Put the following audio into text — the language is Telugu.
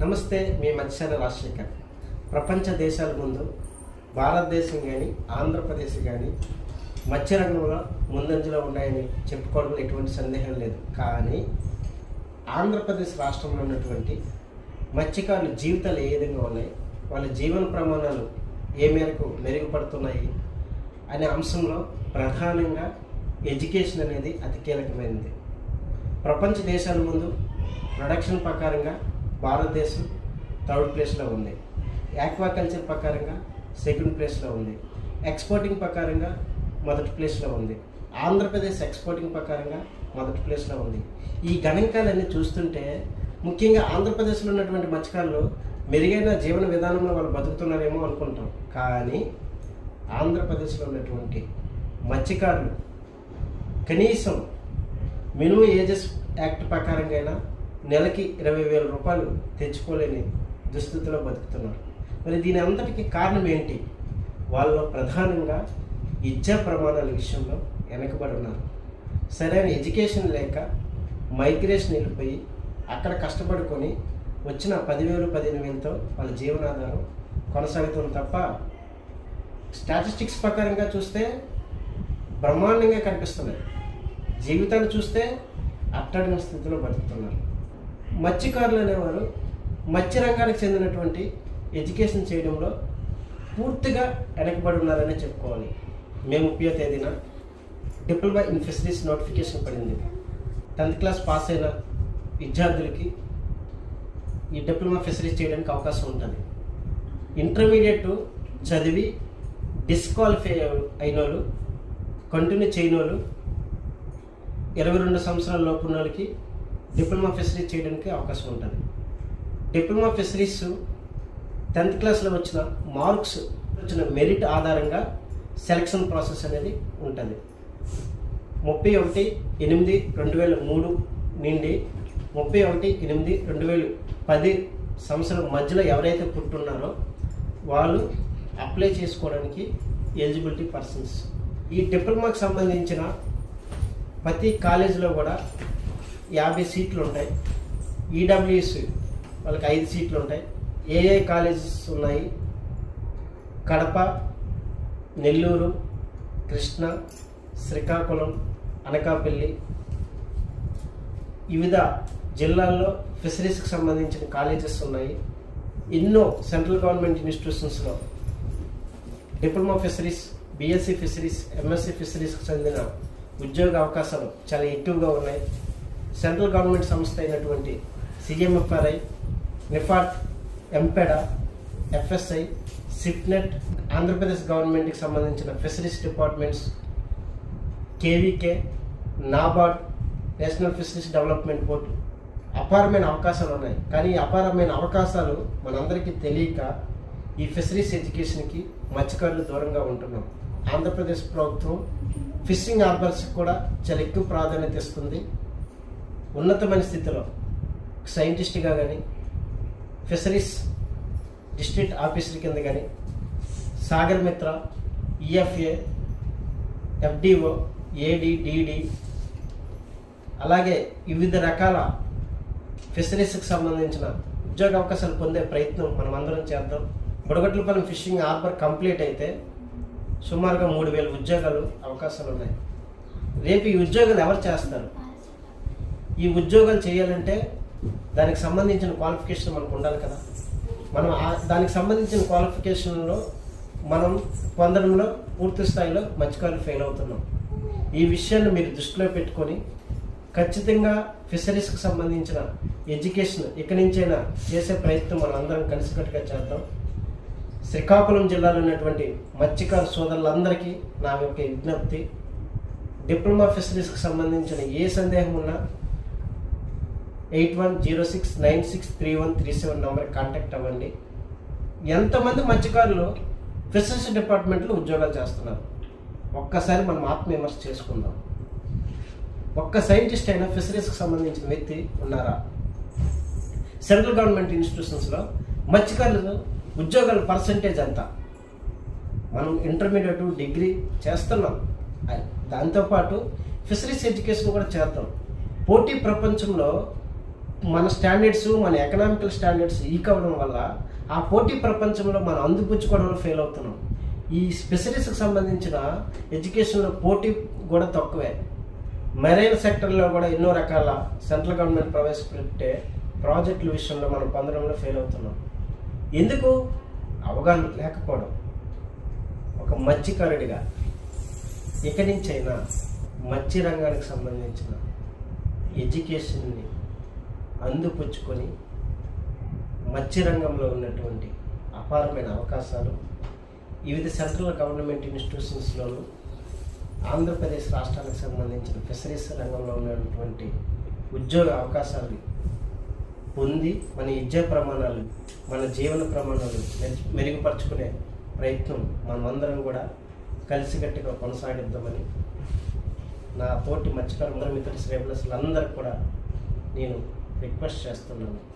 నమస్తే మీ మత్స్యాల రాజశేఖర్. ప్రపంచ దేశాల ముందు భారతదేశం కానీ ఆంధ్రప్రదేశ్ కానీ మత్స్య రంగంలో ముందంజలో ఉన్నాయని చెప్పుకోవడంలో ఎటువంటి సందేహం లేదు. కానీ ఆంధ్రప్రదేశ్ రాష్ట్రంలో ఉన్నటువంటి మత్స్యకారుల జీవితాలు ఏ విధంగా ఉన్నాయి? వాళ్ళ జీవన ప్రమాణాలు ఏ మేరకు మెరుగుపడుతున్నాయి? అనే అంశంలో ప్రధానంగా ఎడ్యుకేషన్ అనేది అతి కీలకమైనది. ప్రపంచ దేశాల ముందు ప్రొడక్షన్ ప్రకారంగా భారతదేశం థర్డ్ ప్లేస్లో ఉంది. యాక్వాకల్చర్ ప్రకారంగా సెకండ్ ప్లేస్లో ఉంది. ఎక్స్పోర్టింగ్ ప్రకారంగా మొదటి ప్లేస్లో ఉంది. ఆంధ్రప్రదేశ్ ఎక్స్పోర్టింగ్ ప్రకారంగా మొదటి ప్లేస్లో ఉంది. ఈ గణాంకాలన్నీ చూస్తుంటే ముఖ్యంగా ఆంధ్రప్రదేశ్లో ఉన్నటువంటి మత్స్యకారులు మెరుగైన జీవన విధానంలో వాళ్ళు బతుకుతున్నారేమో అనుకుంటాం. కానీ ఆంధ్రప్రదేశ్లో ఉన్నటువంటి మత్స్యకారులు కనీసం మినిమం ఏజెస్ యాక్ట్ ప్రకారంగా నెలకి ఇరవై వేల రూపాయలు తెచ్చుకోలేని దుస్థితిలో బతుకుతున్నారు. మరి దీని అంతటికి కారణం ఏంటి? వాళ్ళు ప్రధానంగా విద్యా ప్రమాణాల విషయంలో వెనకబడి ఉన్నారు. సరైన ఎడ్యుకేషన్ లేక మైగ్రేషన్ వెళ్ళిపోయి అక్కడ కష్టపడుకొని వచ్చిన పదివేలు పదిహేను వేలతో వాళ్ళ జీవనాధారం కొనసాగుతుంది తప్ప స్టాటిస్టిక్స్ ప్రకారంగా చూస్తే బ్రహ్మాండంగా కనిపిస్తున్నాయి. జీవితాన్ని చూస్తే అట్టడిన స్థితిలో బతుకుతున్నారు. మత్స్యకారులు అనేవారు మత్స్య రంగానికి చెందినటువంటి ఎడ్యుకేషన్ చేయడంలో పూర్తిగా వెనకబడి ఉన్నారని చెప్పుకోవాలి. మే ముప్పై తేదీన డిప్లొమా ఇన్ ఫెసిలిటీస్ నోటిఫికేషన్ పడింది. టెన్త్ క్లాస్ పాస్ అయిన విద్యార్థులకి ఈ డిప్లొమా ఫెసిలిటీ చేయడానికి అవకాశం ఉంటుంది. ఇంటర్మీడియట్ చదివి డిస్క్వాలిఫై అయిన వాళ్ళు కంటిన్యూ చేయని వాళ్ళు ఇరవై రెండు సంవత్సరాల లోపు ఉన్న వాళ్ళకి డిప్లొమా ఫిషరీస్ చేయడానికి అవకాశం ఉంటుంది. డిప్లొమా ఫిషరీస్ టెన్త్ క్లాస్లో వచ్చిన మార్క్స్ వచ్చిన మెరిట్ ఆధారంగా సెలక్షన్ ప్రాసెస్ అనేది ఉంటుంది. ముప్పై ఒకటి ఎనిమిది రెండు వేల మూడు నుండి ముప్పై ఒకటి ఎనిమిది రెండు వేల పది సంవత్సరం మధ్యలో ఎవరైతే పుట్టున్నారో వాళ్ళు అప్లై చేసుకోవడానికి ఎలిజిబిలిటీ పర్సన్స్. ఈ డిప్లొమాకి సంబంధించిన ప్రతి కాలేజీలో కూడా యాభై సీట్లు ఉంటాయి. ఈడబ్ల్యూఎస్ వాళ్ళకి ఐదు సీట్లు ఉంటాయి. ఏఏ కాలేజెస్ ఉన్నాయి? కడప నెల్లూరు కృష్ణ శ్రీకాకుళం అనకాపల్లి. వివిధ జిల్లాల్లో ఫిషరీస్కి సంబంధించిన కాలేజెస్ ఉన్నాయి. ఎన్నో central government ఇన్స్టిట్యూషన్స్లో diploma fisheries BSc fisheries MSc ఫిషరీస్కి చెందిన ఉద్యోగ అవకాశాలు చాలా ఎక్కువగా ఉన్నాయి. సెంట్రల్ గవర్నమెంట్ సంస్థ అయినటువంటి CMFRI NIFAT MPEDA FSI CIFNET Andhra Pradesh గవర్నమెంట్కి సంబంధించిన fisheries departments KVK NABARD national fisheries development board అపారమైన అవకాశాలు ఉన్నాయి. కానీ అపారమైన అవకాశాలు మనందరికీ తెలియక ఈ ఫిషరీస్ ఎడ్యుకేషన్కి మత్స్యకారులు దూరంగా ఉంటున్నాం. ఆంధ్రప్రదేశ్ ప్రభుత్వం ఫిషింగ్ హార్బర్స్కి కూడా చాలా ఎక్కువ ప్రాధాన్యత ఇస్తుంది. ఉన్నతమైన స్థితిలో సైంటిస్ట్గా కానీ ఫిషరీస్ డిస్ట్రిక్ట్ ఆఫీసర్ కింద కానీ సాగర్ మిత్ర ఈఎఫ్ఏ ఎఫ్డిఓ ఏడి డిడి అలాగే వివిధ రకాల ఫిషరీస్కి సంబంధించిన ఉద్యోగ అవకాశాలు పొందే ప్రయత్నం మనం అందరం చేద్దాం. బుడగట్లపాలెం ఫిషింగ్ హార్బర్ కంప్లీట్ అయితే సుమారుగా మూడు వేల ఉద్యోగాలు అవకాశాలు ఉన్నాయి. రేపు ఈ ఉద్యోగాలు ఎవరు చేస్తారు? ఈ ఉద్యోగాలు చేయాలంటే దానికి సంబంధించిన క్వాలిఫికేషన్ మనకు ఉండాలి కదా. మనం ఆ- దానికి సంబంధించిన క్వాలిఫికేషన్లో మనం పొందడంలో పూర్తి స్థాయిలో మత్స్యకారులు ఫెయిల్ అవుతున్నాం. ఈ విషయాన్ని మీరు దృష్టిలో పెట్టుకొని ఖచ్చితంగా ఫిషరీస్కి సంబంధించిన ఎడ్యుకేషన్ ఇక్కడి నుంచైనా చేసే ప్రయత్నం మనం అందరం కలిసికట్టుగా చేద్దాం. శ్రీకాకుళం జిల్లాలో ఉన్నటువంటి మత్స్యకారు సోదరులందరికీ నా యొక్క విజ్ఞప్తి. డిప్లొమా ఫిషరీస్కి సంబంధించిన ఏ సందేహం ఉన్నా eight one zero six nine six three one three seven నెంబర్కి కాంటాక్ట్ అవ్వండి. ఎంతమంది మత్స్యకారులు ఫిషరీస్ డిపార్ట్మెంట్లో ఉద్యోగాలు చేస్తున్నారు? ఒక్కసారి మనం ఆత్మవిమర్శ చేసుకుందాం. ఒక్క సైంటిస్ట్ అయినా ఫిషరీస్కి సంబంధించిన వ్యక్తి ఉన్నారా? సెంట్రల్ గవర్నమెంట్ ఇన్స్టిట్యూషన్స్లో మత్స్యకారులు ఉద్యోగాల పర్సంటేజ్ ఎంత? మనం ఇంటర్మీడియట్ డిగ్రీ చేస్తున్నాం. దాంతోపాటు ఫిషరీస్ ఎడ్యుకేషన్ కూడా చేద్దాం. పోటీ ప్రపంచంలో మన స్టాండర్డ్స్ మన ఎకనామికల్ స్టాండర్డ్స్ ఈక్ అవ్వడం వల్ల ఆ పోటీ ప్రపంచంలో మనం అందిపుచ్చుకోవడంలో ఫెయిల్ అవుతున్నాం. ఈ స్పెషలిస్ట్కి సంబంధించిన ఎడ్యుకేషన్లో పోటీ కూడా తక్కువే. మెరైన్ సెక్టర్లో కూడా ఎన్నో రకాల సెంట్రల్ గవర్నమెంట్ ప్రవేశపెట్టే ప్రాజెక్టుల విషయంలో మనం పొందడంలో ఫెయిల్ అవుతున్నాం. ఎందుకు? అవగాహన లేకపోవడం. ఒక మత్స్యకారుడిగా ఇక్కడి నుంచైనా మత్స్య రంగానికి సంబంధించిన ఎడ్యుకేషన్ని అందిపుచ్చుకొని మత్స్య రంగంలో ఉన్నటువంటి అపారమైన అవకాశాలు వివిధ సెంట్రల్ గవర్నమెంట్ ఇన్స్టిట్యూషన్స్లోను ఆంధ్రప్రదేశ్ రాష్ట్రానికి సంబంధించిన ఫిషరీస్ రంగంలో ఉన్నటువంటి ఉద్యోగ అవకాశాలు పొంది మన విద్యా ప్రమాణాలు మన జీవన ప్రమాణాలు మెరుగు- మెరుగుపరుచుకునే ప్రయత్నం మనమందరం కూడా కలిసికట్టుగా కొనసాగిద్దామని నా తోటి మత్స్యకారు మిత్ర శ్రేబులసులు అందరికి కూడా నేను రిక్వెస్ట్ చేస్తున్నాను.